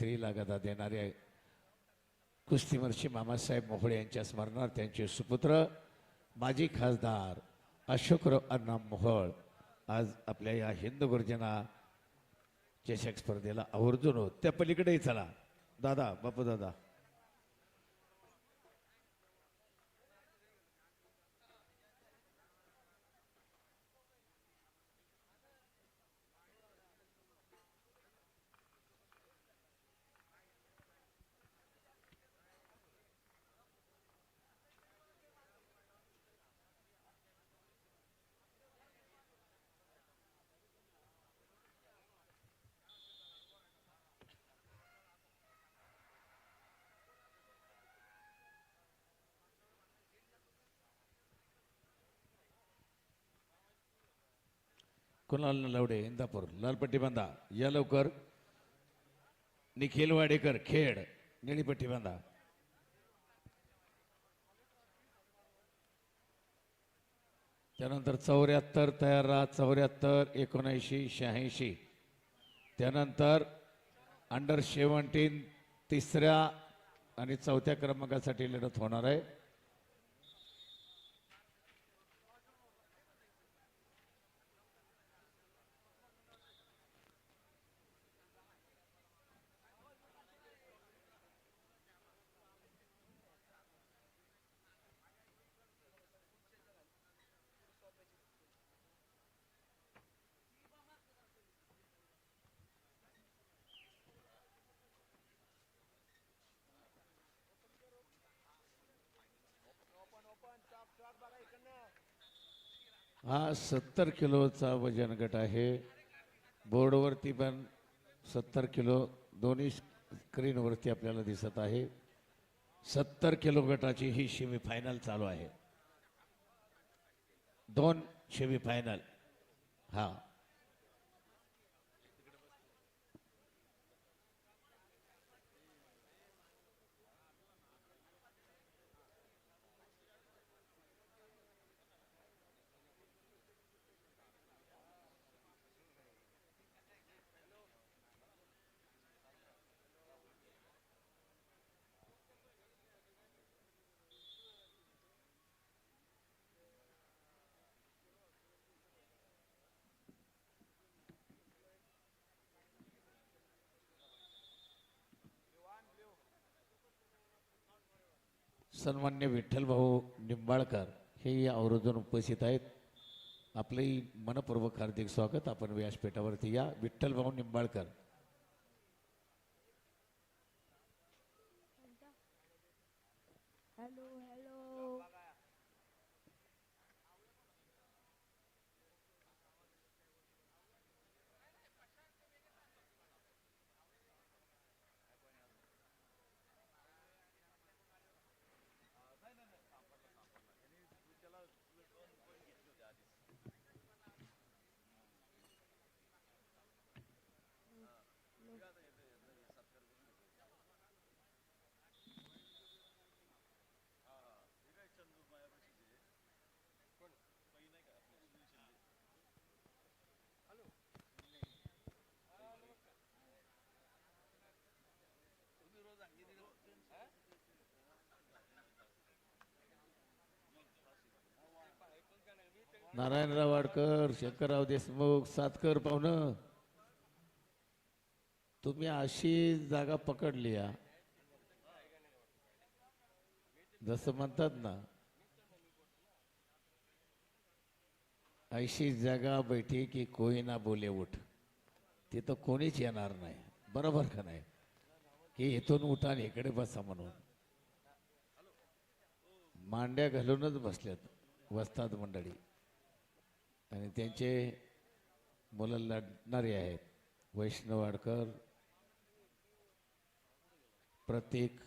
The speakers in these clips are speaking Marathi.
स्त्रीला गदा देणारे कुस्तीमर्षी मामासाहेब मोहळे यांच्या स्मरणार्थ त्यांचे सुपुत्र माजी खासदार अशोकराव अण्णा मोहळ आज आपल्या या हिंद गुरुजना चषक स्पर्धेला आवर्जून होत. त्या पलीकडेही चला. दादा बापू दादा. कुणाल नलवडे इंदापूर. लालपट्टी बांधा या लवकर. निखिल वाडेकर खेड. निळीपट्टी बांधा त्यानंतर चौऱ्याहत्तर तयार राहा. चौऱ्याहत्तर एकोणऐंशी शहाऐंशी. त्यानंतर अंडर सेवन्टीन तिसऱ्या आणि चौथ्या क्रमांकासाठी लढत होणार आहे. हा सत्तर किलोचा वजन गट आहे. बोर्डवरती पण सत्तर किलो दोन्ही स्क्रीनवरती आपल्याला दिसत आहे. सत्तर किलो गटाची ही सेमीफायनल चालू आहे. दोन सेमीफायनल हां हा. सन्मान्य विठ्ठलभाऊ निंबाळकर हे या आवर्जून उपस्थित आहेत. आपलंही मनपूर्वक हार्दिक स्वागत. आपण व्यासपीठावरती या. विठ्ठलभाऊ निंबाळकर. नारायणराव वाडकर शंकरराव देशमुख सातकर पाहुणं. तुम्ही अशी जागा पकडली या. जसं म्हणतात ना ऐशी जागा बैठी की कोई ना बोले उठ. तिथं कोणीच येणार नाही. बरोबर का नाही? की इथून उठा आणि इकडे बसा म्हणून. मांड्या घालूनच बसल्यात वस्ताद मंडळी. आणि त्यांचे मुलं लढणारे आहेत. वैष्णववाडकर प्रतीक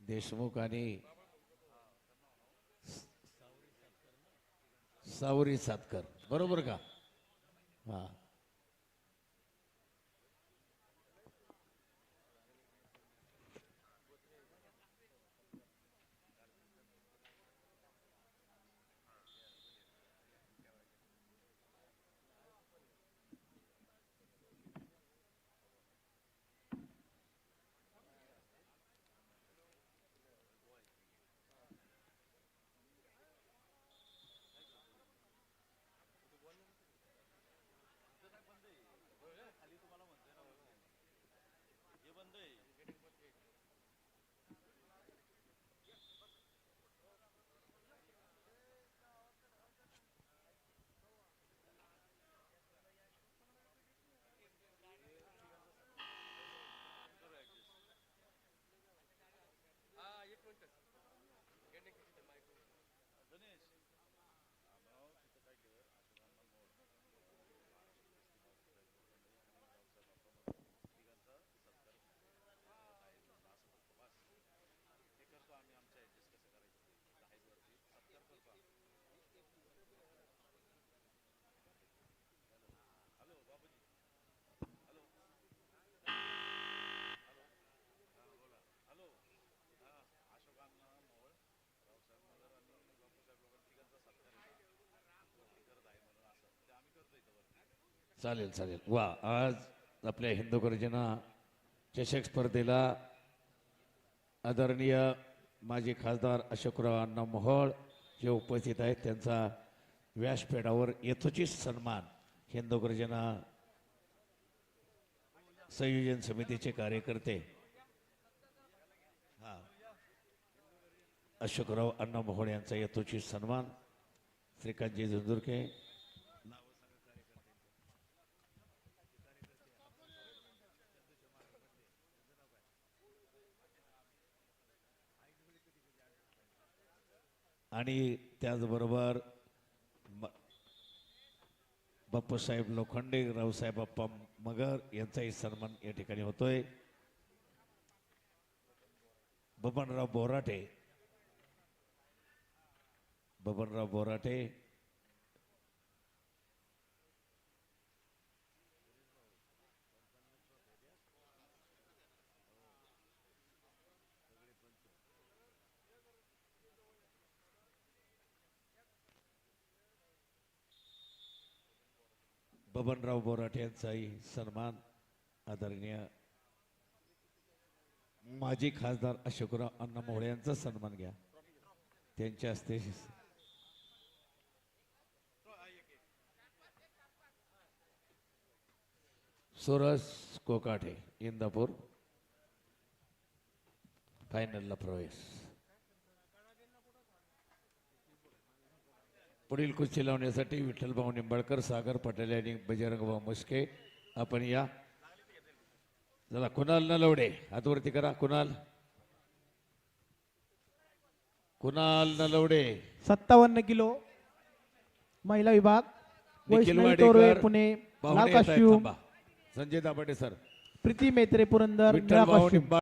देशमुख आणि सावरी सातकर. बरोबर का? हा. चालेल चालेल. वा आज आपल्या हिंदू गर्जना चषक स्पर्धेला आदरणीय माजी खासदार अशोकराव अण्णा मोहोळ जे उपस्थित आहेत त्यांचा व्यासपीठावर यथोचित सन्मान हिंदू गर्जना संयोजन समितीचे कार्यकर्ते हा अशोकराव अण्णा मोहोळ यांचा यथोचित सन्मान श्रीकांतजी झुंजुरके आणि त्याचबरोबर म- लोखंडे रावसाहेब बाप्पा मगर यांचाही सन्मान या ठिकाणी होतोय. बबनराव बोराटे. बबनराव बोराटे बबनराव बोराटे यांचाही सन्मान आदरणीय माजी खासदार अशोकराव अण्णा मोहोळे यांचा सन्मान घ्या. त्यांच्या हस्ते सुरज कोकाटे इंदापूर फायनलला प्रवेश. पुढील कुस्ती लावण्यासाठी विठ्ठलभाऊ निंबाळकर सागर पटेल आणि बजरंगभाऊ मुस्के. आपण या. जरा कुणाल नलवडे हातवरती करा. कुणाल? कुणाल नलवडे सत्तावन्न किलो महिला विभाग निखिल वैष्णवी तोरवे वाडेकर पुणे पाहुणे लाल येत आहेत, काश्यू थांबा. संजय दाभाडे सर. प्रीती मेत्रे पुरंदर निळा विठ्ठलभाऊ काश्यू निंबाळकर